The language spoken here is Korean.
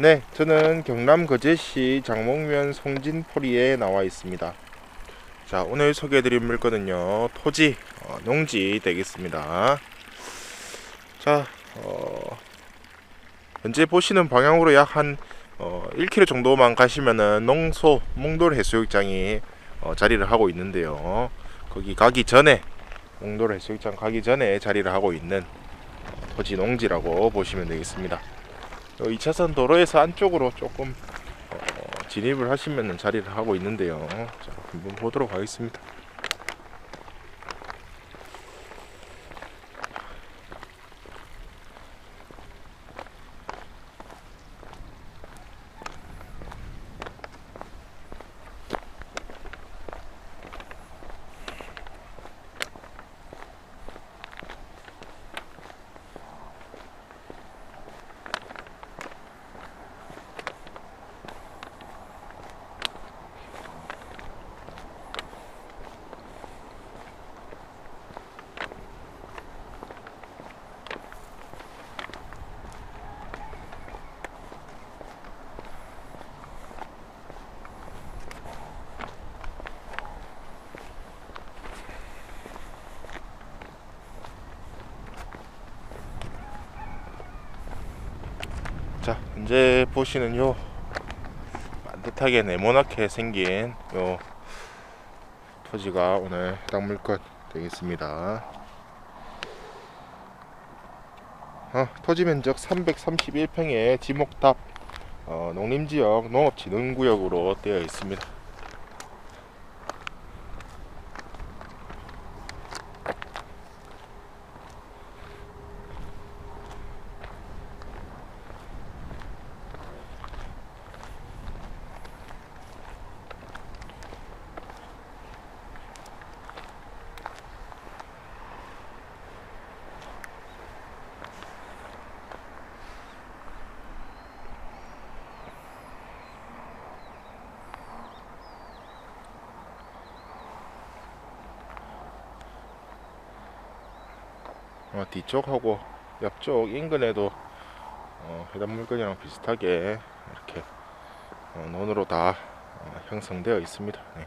네, 저는 경남 거제시 장목면 송진포리에 나와 있습니다. 자, 오늘 소개해드릴 물건은요, 토지, 어, 농지 되겠습니다. 자, 어, 현재 보시는 방향으로 약한 어, 1km 정도만 가시면은 농소 몽돌 해수욕장이 어, 자리를 하고 있는데요. 거기 가기 전에 몽돌 해수욕장 가기 전에 자리를 하고 있는 어, 토지 농지라고 보시면 되겠습니다. 2차선 도로에서 안쪽으로 조금 어, 진입을 하시면 자리를 하고 있는데요. 자, 한번 보도록 하겠습니다. 자, 현재 보시는 요 반듯하게 네모나게 생긴 요 토지가 오늘 해당 물건 되겠습니다. 어, 토지 면적 331평의 지목답 어, 농림지역 농업진흥구역으로 되어 있습니다. 어, 뒤쪽하고 옆쪽 인근에도 어, 해당 물건이랑 비슷하게 이렇게 어, 논으로 다 어, 형성되어 있습니다. 네.